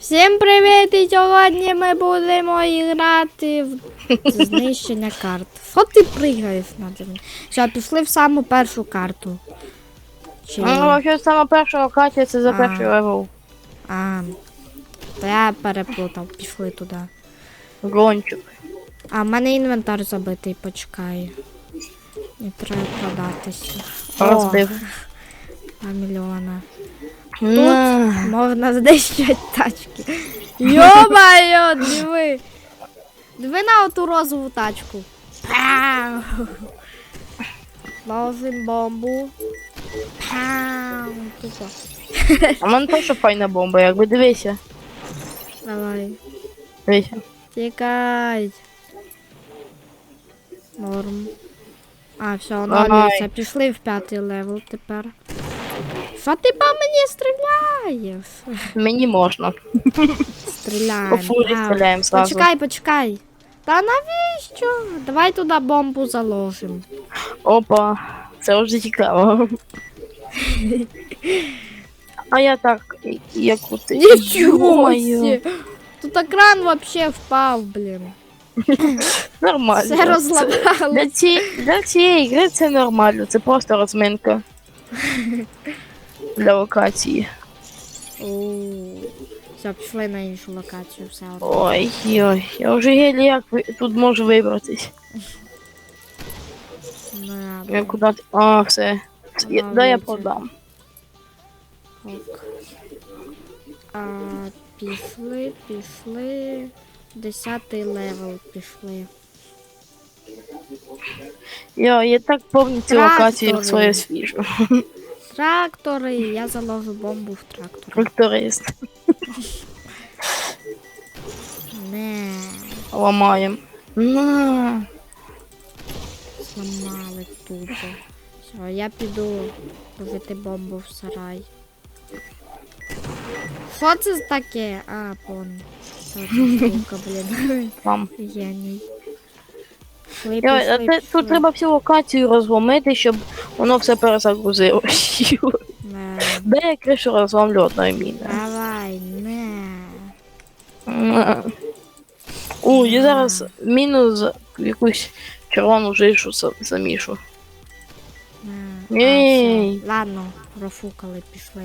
Всім привіт! І сьогодні ми будемо грати в знищення карт. Що ти пригаєш на мене? Що, пішли в саму першу карту. Чи... Ну, вообще, саме перша локація це за А. перший левел. А, то я переплутав, пішли туди. Гончик. А в мене інвентар забитий, почекай. Не треба продатися. Розбив. О, 2 мільйона. На. Можна знищувати тачки. Йо-моє, диви. Диви на оту розову тачку. Пау. Бомбу. Пау. Тупо. А в мене теж файна бомба, якби дивися. Давай. Дивися. Тікай. Норм. А, все, оновлюється. Пішли в п'ятий левел тепер. Що ти по мені стріляєш? Мені можна. Стріляємо. По фурі Ау. стріляємо сразу. Почекай, почекай. Та навіщо? Давай туди бомбу заложимо. Опа. Це вже цікаво. А я так, як от. Ё-моё. Тут екран вообще впав, блін. Нормально. Все розламало. Для. Для цієї гри це нормально, це просто розминка. Для локації. Все, пішли на іншу локацію, все одно. Ой-ой, я вже єлі як ви- тут можу вибратись. На, Я куди. А, все. Я, да, я подам. ок. А, пішли, пішли. Десятий левел пішли. Я, я так повністю ці Трактори. як своє свіжу. Трактори, я заложу бомбу в трактор. Тракторист. Не, Ламаємо. На. зламали тупо. Все, я піду ловити бомбу в сарай. Що це таке? А, пон. Штука, блін. Там. Геній. Я, пішли. тут треба всю локацію розломити, щоб воно все перезагрузило. Не. Я кришу розломлю одною міною. Давай, не. На. О, я зараз міну з якусь червону жишу за- замішу. не. А, Ей. все. Ладно, профукали, пішли.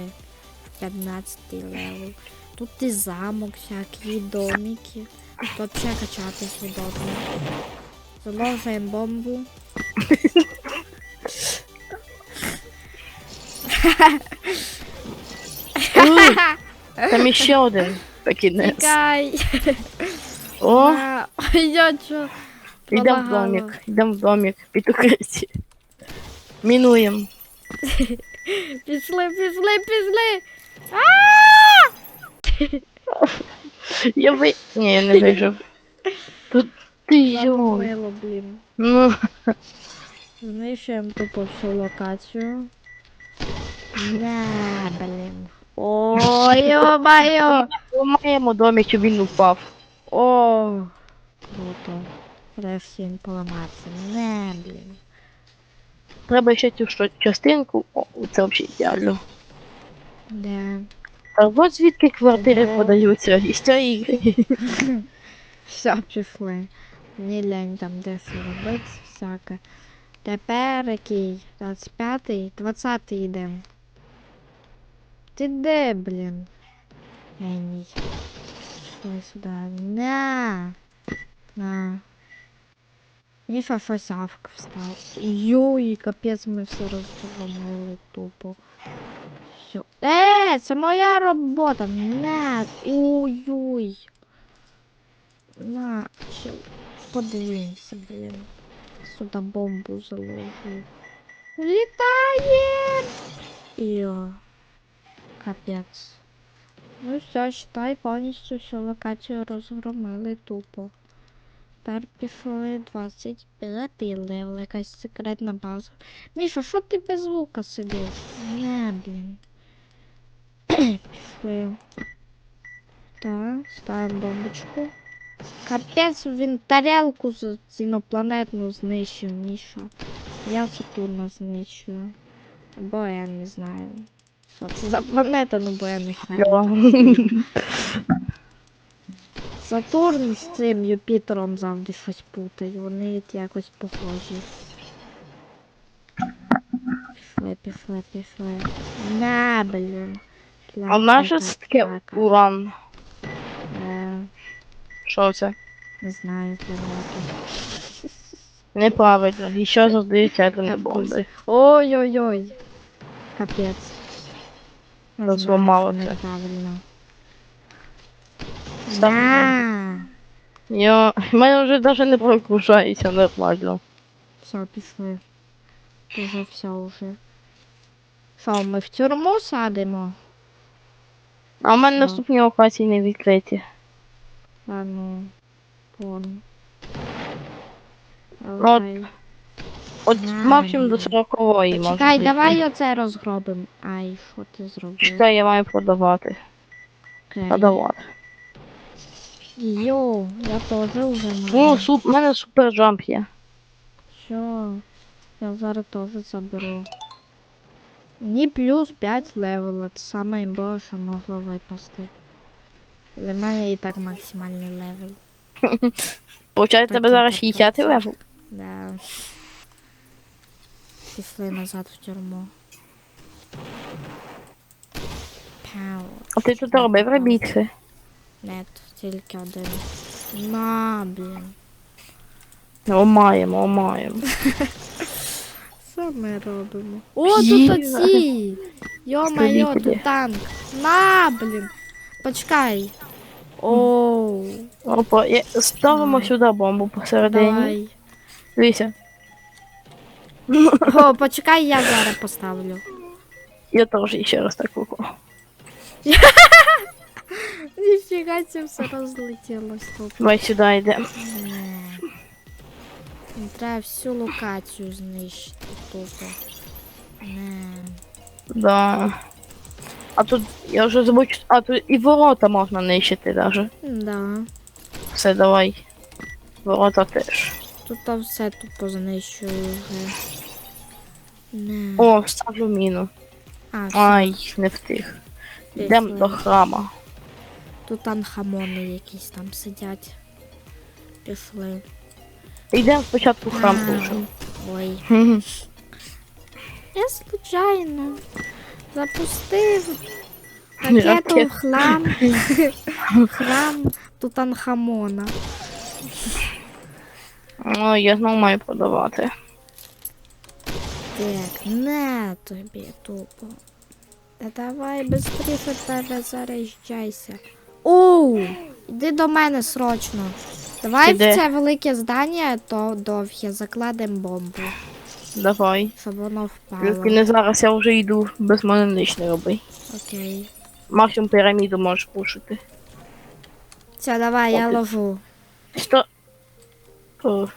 В 15 левел. Тут і замок всякий, і домики. Тут взагалі качатись удобно. Заложуємо бомбу. Там іще один покінець. Тікай! О, А, Ой, я чо? йдемо в Полагало. домик, йдемо в домик, під укриття. Мінуємо. Пішли, пішли, пішли! Я ви... Ні, я не вижив. Тут ти блін. Ну, Знищуємо тупо всю локацію. Не, блін. Ой, йо-моє! в моєму домі, щоб він упав. О, круто. Треба всім поламатися. Не, блін. Треба ще цю що- частинку. О, це взагалі ідеально. Де? А от звідки квартири Ого. подаються із цієї ігри. Все, пішли. Мені лень там десь робити всяке. Тепер який? 25-й? 20-й йдемо. Ти де, блін? Геній. Пішли сюди. На. На. Міша щось авк встав. Йой, капець ми все розламали тупо. Все. Е, це моя робота. Не. Ой-ой. На, чел. Подивимося, блін. Сюди бомбу заложу. Літає! Йо. Капець. Ну все, считай, повністю всю локацію розгромили тупо. Тепер пішли 25 левел, якась секретна база. Міша, що ти без звука сидиш? Не, блін. Пішли. Так, ставимо бомбочку. Капець, він тарелку з з інопланетну знищив, Міша. Я Сатурна знищую. Або я не знаю. Це планета, ну бо я не. Сатурн з цим Юпітером завжди щось путають. Вони якось похожі. Пішли, пішли, пішли. На, блін. А в нас же таке уран. Е, Що це? Не знаю, це. Неправильно. І що завдається атомні бомби. Ой-ой-ой. Капець. Не знаю, Зламало що це. На. Я... Мене вже навіть не прокружається нормально. Все, пішли. Уже все уже. Що, ми в тюрму садимо? А в мене Що? наступні локації не відкриті. А ну. Вон. от. От максимум до 40-ї можна. Чекай, дійти. давай оце розгробимо. Ай, що ти зробив? Чекай, я маю продавати. Окей. Продавати. Йоу, я теж вже О, маю. суп, у мене супер джамп є. Що? Я зараз теж заберу. Мені плюс 5 левела, це саме імбо, що могло випасти. Для мене і так максимальний левел. Получається, тебе зараз так, 60 так. левел. Да. Пішли назад в тюрму. Пау. А ти тут робив робітки. Нет, тільки один. На, блін. Омаємо, омаємо. Що ми робимо? О, тут Є. оці! Йо-майо, тут танк. На, блін. Почекай. Оу, Опа, я... ставимо сюди бомбу посередині. давай. Дивіться, О, почекай, я зараз поставлю. я теж ще раз так виклав. Ніфіга це все розлетілось тут. Давай сюди йдемо. Не. Треба всю локацію знищити тупо. Не. Да. А тут я вже забув, а тут і ворота можна нищити даже. Да. Все, давай. Ворота теж. Тут там все тупо знищую вже. Не. О, ставлю міну. А. Ай, не втих. Йдемо Пішли. до храма. Тут анхамони якісь там сидять. Пішли. Йдемо спочатку в храм дуже. Ой. Я случайно запустив ракету ракет. в хлам. храм Тутанхамона. О, я знову маю продавати. Так, на тобі тупо. Та давай быстріше перезаряджайся. Оу! Іди до мене срочно. Давай Іди. в це велике здання, то довге закладемо бомбу, Давай. щоб воно Тільки не зараз я вже йду, без мене ніч не роби. Окей. Максимум піраміду можеш пушити. Все, давай, я Окей. ложу. Що? О,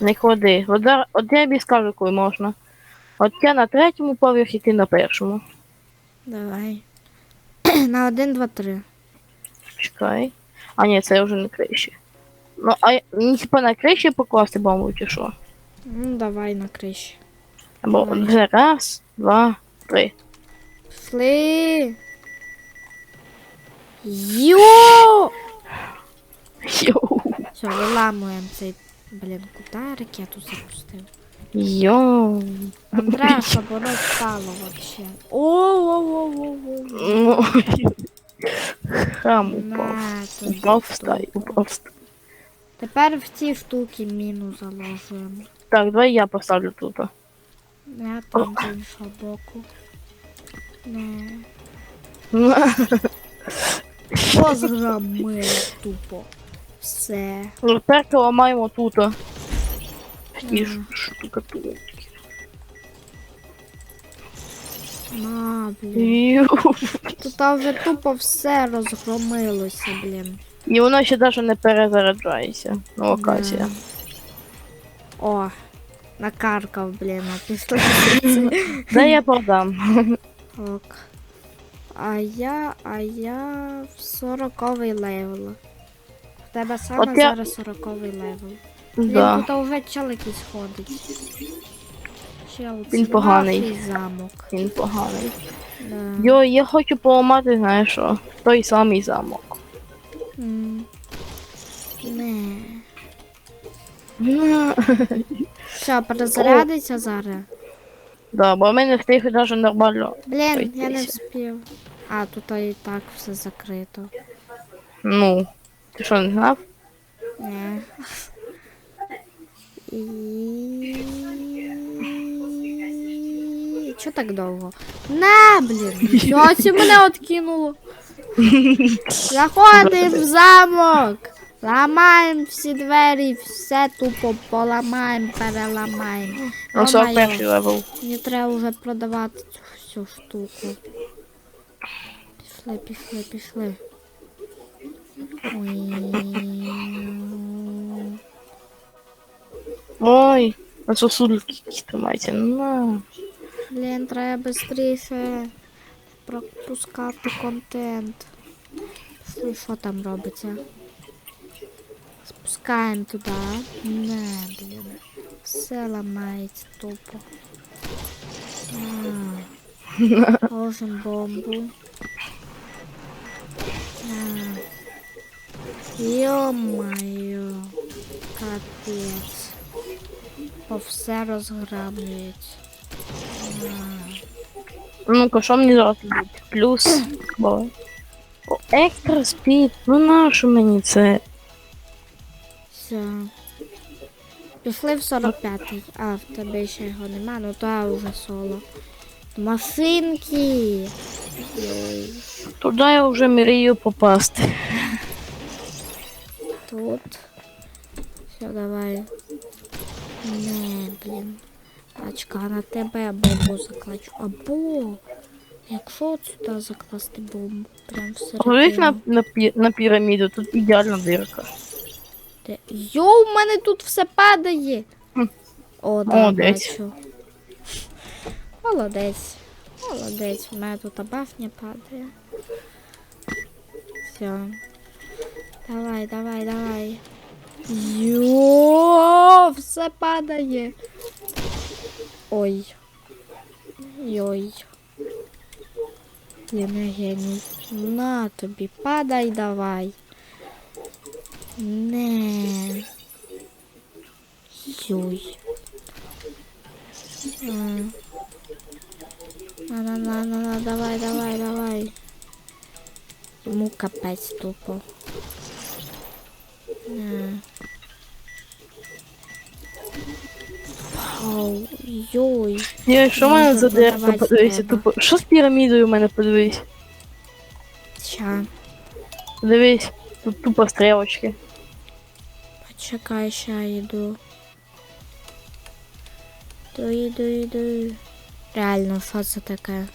Не ходи. Зараз- от я тобі скажу, коли можна. От я на третьому поверхі, ти на першому. Давай. На один, два, три. Чекай. А ні, це вже на криші. Ну, а мені типа на криші покласти бомбу чи що? Ну, давай на криші. Або Давай. вже раз, два, три. Пішли. Йо! Йоу. Все, виламуємо цей, блін, куди я ракету запустив? Йоу. Нам треба, щоб воно впало вообще. О-о-о-о-о. Ну, Храм упав. На, тобі Упав, встай, тупо. упав, встай. Тепер в ці штуки міну заложуємо. Так, давай я поставлю тут. Я там з іншого боку. Не. Позгромили тупо. Все. Тепер ламаємо тут. І Ага. штукатурки. На, блін. Тут там вже тупо все розгромилося, блін. І воно ще навіть не перезаряджається. Локація. Да. О, накаркав, блін, а звідси. Де я продам? Ок. А я, а я в 40 левел. В тебе саме От я- зараз 40 левел. Блін, Да. тут вже чел якийсь ходить. Чел, Він це поганий. замок. Він поганий. Да. Йо, я хочу поламати, знаєш що, той самий замок. М. Не. Ну, Що, перезарядиться зараз? Да, бо в мене встиг даже нормально. Блін, я не Пройтися. вспів. А, тут і так все закрито. Ну, ти що не знав? Не. І... Чо так довго? На, блін! Що це мене откинуло? Заходимо в замок! Ламаємо всі двері, все тупо поламаємо, переламаємо. Ну, 41 левел. Мені треба вже продавати цю всю штуку. Пішли, пішли, пішли. Ой. Ой, а сосульки якісь тримайте. На. Блін, треба швидше пропускати контент. Пішли, що там робиться? Спускаємо туди. Не, блін. Все ламається тупо. На. Ложим бомбу. На. Ё-моё. Капець. По все розграблюють. Ну-ка, що мені зараз буде? Плюс. Бо. О, екстра спід. Ну нащо мені це? Все. Пішли в 45-й. А, в тебе ще його нема, ну то вже соло. Машинки. Туди я вже мрію попасти. Тут. Все, давай. Не, блін. Тачка, на тебе я бомбу заклачу. Або. Якщо от сюди закласти бомбу, прям на, всередину. на, пі- на піраміду, тут ідеальна дирка. Де- Йоу, в мене тут все падає. Хм. О, да, Молодець. бачу. Молодець. Молодець, в мене тут бафня падає. Все. Давай, давай, давай. Йо, все падає. Ой. Йой. Я не геній. На тобі, падай давай. Не. Йой. На на на на на давай, давай, давай. Йому капець тупо. Йой. Я що мене за продавати Подивися, тупо. Що з пірамідою в мене подивись? Ща, Подивись, тут тупо стрілочки. почекай, ща йду. Йду, йду, йду. Реально, що це таке?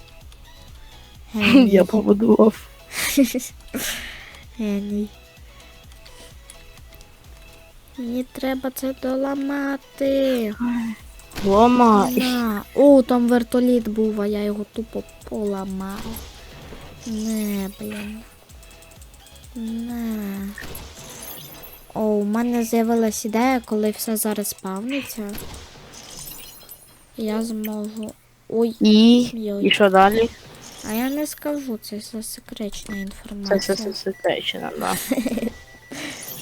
Я побудував. Геній. Мені треба це доламати. Ламай. На. О, там вертоліт був, а я його тупо поламав. Не, блін. Не. О, у мене з'явилась ідея, коли все зараз спавниться. Я зможу. Ой, І. Йой. І що далі? а я не скажу, це засекречена Це інформація. все це секречено, да.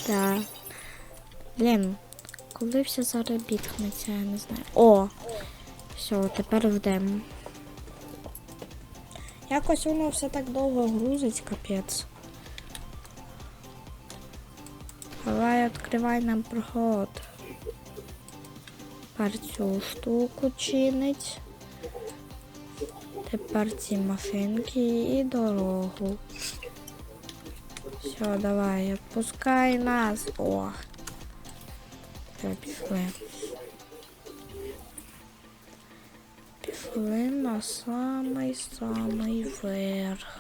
Так. Блін, коли все зараз бітхнеться, я не знаю. О! Все, тепер ждемо. Якось воно все так довго грузить, капець. Давай відкривай нам проход. Тепер цю штуку чинить. Тепер ці машинки і дорогу. Все, давай, відпускай нас. О. Все, пішли. Пішли на самий самий верх.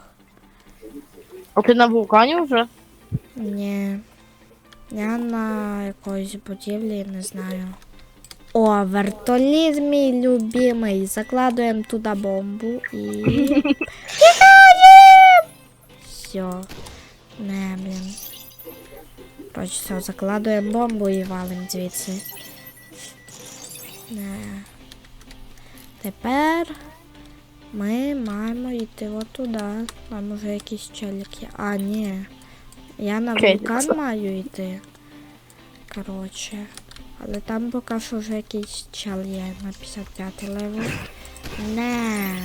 А ти на вулкані вже? Ні. Я на якоїсь будівлі не знаю. О, вертоліт мій любимий. Закладуємо туди бомбу і. Все. Не, блін. Короче, все, закладуємо бомбу і валим звідси. Не. Тепер ми маємо йти отуди. Там уже якісь челіки. А, ні. Я на вулкан маю йти. Коротше. Але там поки що вже якийсь чел є на 55 левел. Не.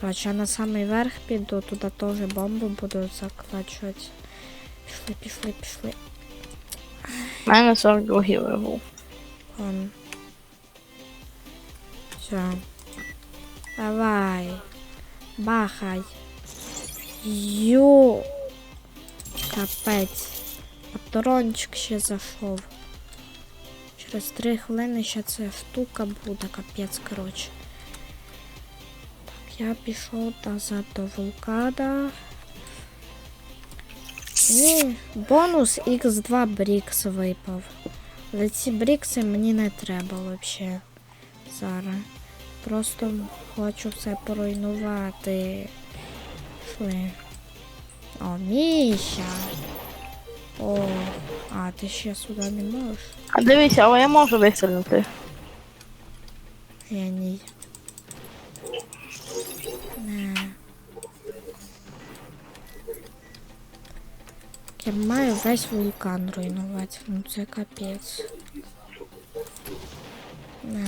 Коротше, я на самий верх піду, туди теж бомбу буду закладувати. Пішли, пішли, пішли. У мене 42 левел. Он. Все. Давай. Бахай. Йо. Капець. Патрончик ще зайшов. Через три хвилини ще ця штука буде, капець, коротше. Так, я пішов назад до вулкана. Ні, бонус X2 Брікс випав. Але ці брікси мені не треба взагалі. Зараз. Просто хочу все поруйнувати. Пішли. О, Міша. О, а ти ще сюди не можеш? А дивися, але я можу вистрілити. Геній. Не. Я маю весь вулкан руйнувати. Ну це капець. Не.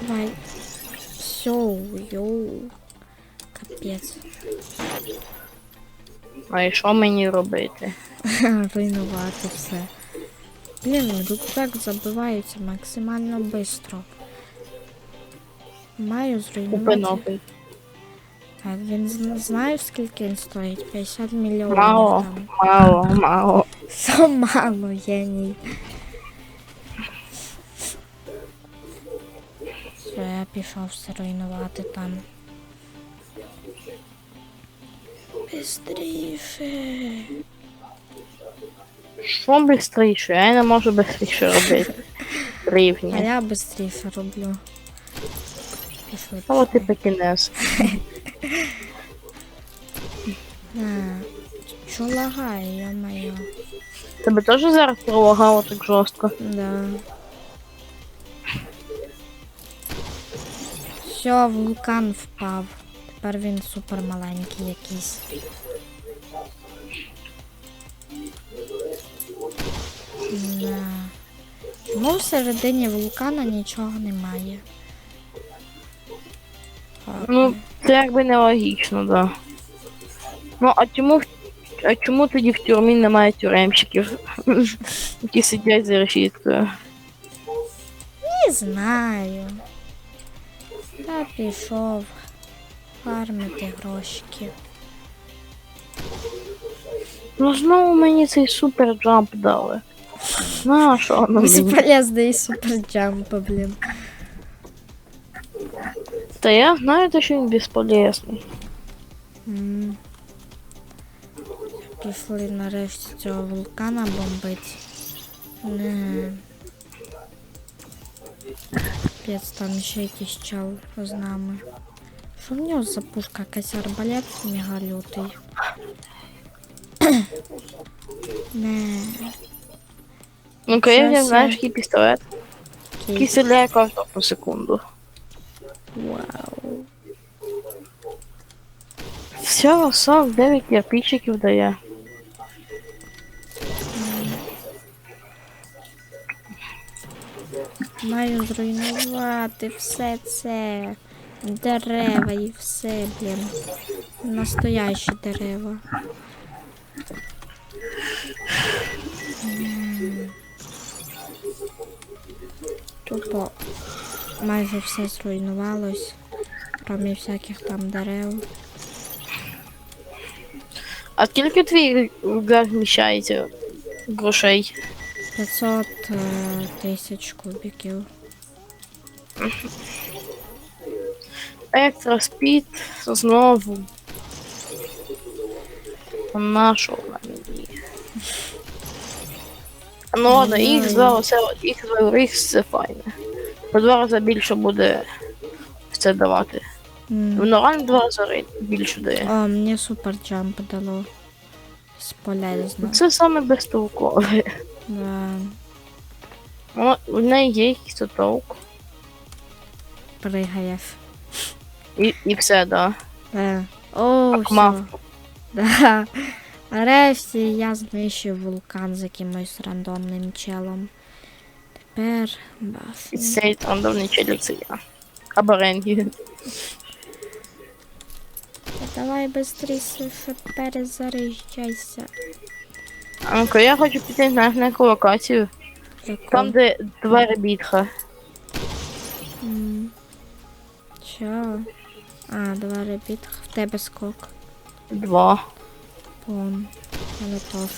Давай. Все, йоу. Капець. А і що мені робити? руйнувати все. Блін, рюкзак забивається максимально швидко. Маю Купи зруйнувати. А він зна- знає, скільки він стоїть? 50 мільйонів Мало, там. мало, мало. Все мало, геній. Все, я пішов все руйнувати там. Бистріше. Що швидше? Я не можу швидше робити. А я швидше роблю. Пішли, А от і пішли. А, Що лагає, ё-моё. Тебе теж зараз пролагало так жорстко? Да. Все, вулкан впав. Тепер він супер маленький якийсь. Да. Чому всередині вулкана нічого немає? Ну, це якби нелогічно, да. Ну, а чому а чому тоді в тюрмі немає тюремщиків, які сидять за решіткою? Не знаю. Я пішов фармити грошики. Ну знову мені цей супер джамп дали. На що воно мені? Бесполезний суперджамп, блін. Та я знаю, безполезний. М. Пішли нарешті цього вулкана бомбить. Не. Капець, там ще якийсь чел з нами. Що в нього за пушка? Якась арбалет мега лютий. Не. Щас взяв, я- знаєш, який пістолет, який стріляє кожну одну секунду. Вау. Всього 49 кирпичиків дає. Маю зруйнувати все це. Дерева і все, блін. Настоящі дерева. Тупо майже все зруйнувалось, крім всяких там дерев. А скільки твій рюкзак вміщається грошей? 500 е, тисяч кубиків. Екстра спід знову. Нашу мені. Ну ладно, Ой. їх два це їх два їх це файне. По два рази більше буде це давати. М. Воно реально два рази більше дає. О, мені супер джамп дало. Сполезно. Це саме безтолкове. Да. О, в неї є якийсь толк. Пригаєш. І, і все, да. Да. О, Так, все. Да. Нарешті я знищив вулкан з якимось рандомним челом. Тепер І басня. цей рандомний челік це я. Або Ренгі. Давай быстріше, щоб перезаряджайся. А ну-ка, я хочу піти на яку локацію. Яку? Там, де два ребітха. М. Чо? А, два ребіт. В тебе скок. Два. Пон. Але теж.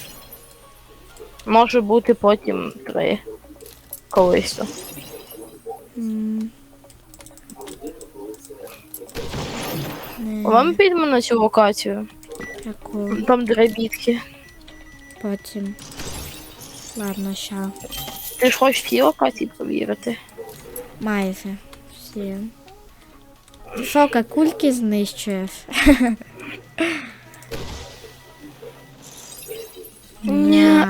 Може бути потім три. Колись то. М. Не, Вам підемо на цю локацію. яку? Там де ребітки. Потім. Ладно, ща. Ти ж хочеш всі локації провірити? Майже всі. Що, кульки знищуєш? Ні, Ня,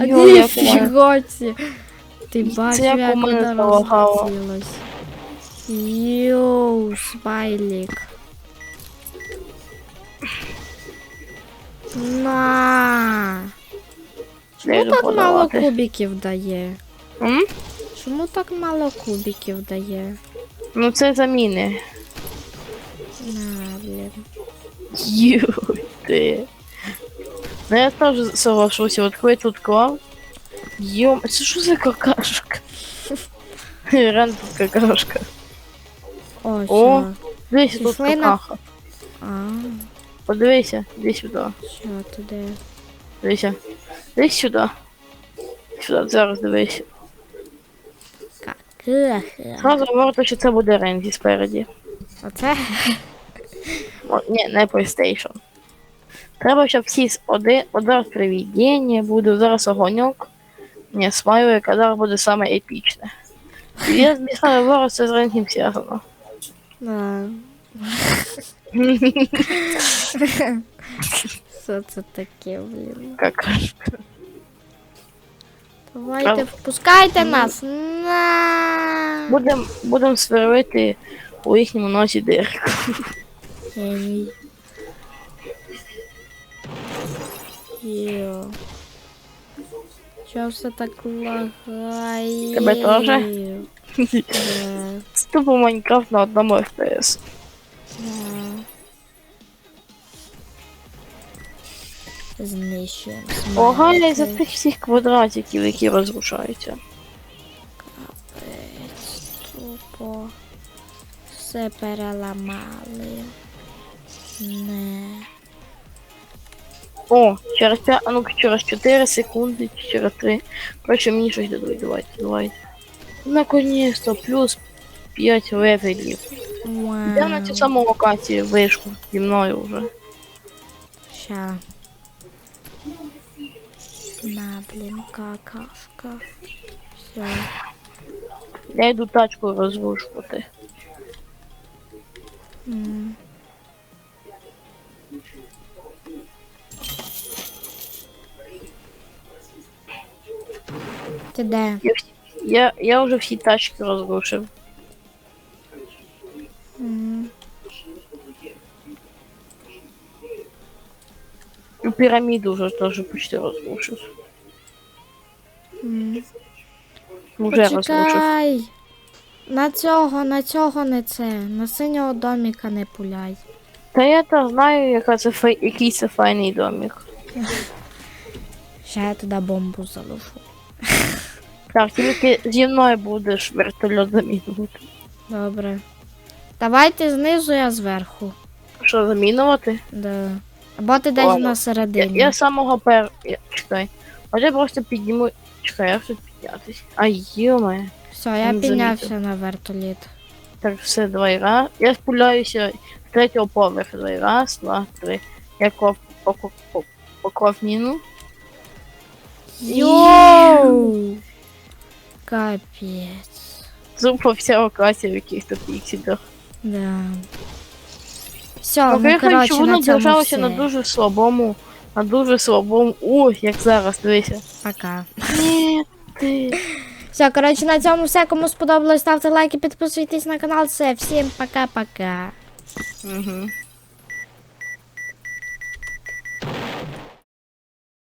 мене. Ніфіга ці. Ти бачив, як як вона розлетілась. Йоу, смайлик. На. Чому так мало подавати. кубиків дає? М? Чому так мало кубиків дає? Ну це заміни. На, блін. Ой, ти. Ну я теж соглашуся, от коли тут клав. Йом, це що за какашка? Реально тут какашка. О, О. що? Дивися, тут Пішли на- какаха. А, Подивися, іди сюди. що туди? Дивися. Іди сюди. Сюди, зараз дивись. Какаха. Зразу говорити, що це буде Рензі спереді. Оце? О, ні, не PlayStation. Треба, щоб всі з один, один привідіння, буде зараз огоньок. Ні, смайлик, а зараз буде саме епічне. Я змішаю зараз це з Рензім зв'язано. Да. Що це таке, блін? Какашка. Давайте, А- впускайте нас. На. Будем, будем сверлити у їхньому носі дирку. Геній. Йо. Чого все так лагає? Тебе теж? Да, тупо Майнкрафт на одному FPS. Знищуємо. Смайлики. за тих всіх квадратиків, які розрушаються. Капець, Тупо. Все переламали. Не. О, через 5, а ну через 4 секунди, через 3. Короче, мені щось дадуть, давайте, давайте. Наконец-то, плюс 5 левелів. Я на цю саму локацію вийшов зі мною вже. Ща. На, блін, какашка. Все. Я йду тачку розрушувати. М. Ти де? Я, всі- я, я вже всі тачки розрушив. М. І піраміду вже теж почти розрушив. М. Вже розрушив. Почекай. На цього, на цього не це. На синього доміка не пуляй. Та я то знаю, яка це фей... який це файний домик. Ще я туди бомбу залишу. Так, тільки зі мною будеш вертольот замінувати. Добре. Давайте знизу, я зверху. Що, замінувати? Да. Або ти десь Ладно. на Я, середині. я з самого пер... Я, чекай. А я просто підніму. Чекай, як тут піднятись? А йоме. Все, я не піднявся на вертоліт. Так, все, давай раз. Я спуляюся з третього поверху. Давай. Раз, два, три. Я клав поклав, поклав міну. Йоу! Капець. Зупа вся локація в яких-то пікселях. Да. Все, Ну, ну, воно на цьому держалося на дуже слабому. На дуже слабому. Ой, як зараз, дивися. Пока. Ні, ти. Все, коротше, на цьому все. Кому сподобалось, ставте лайки, підписуйтесь на канал. Все, всім пока-пока. Угу.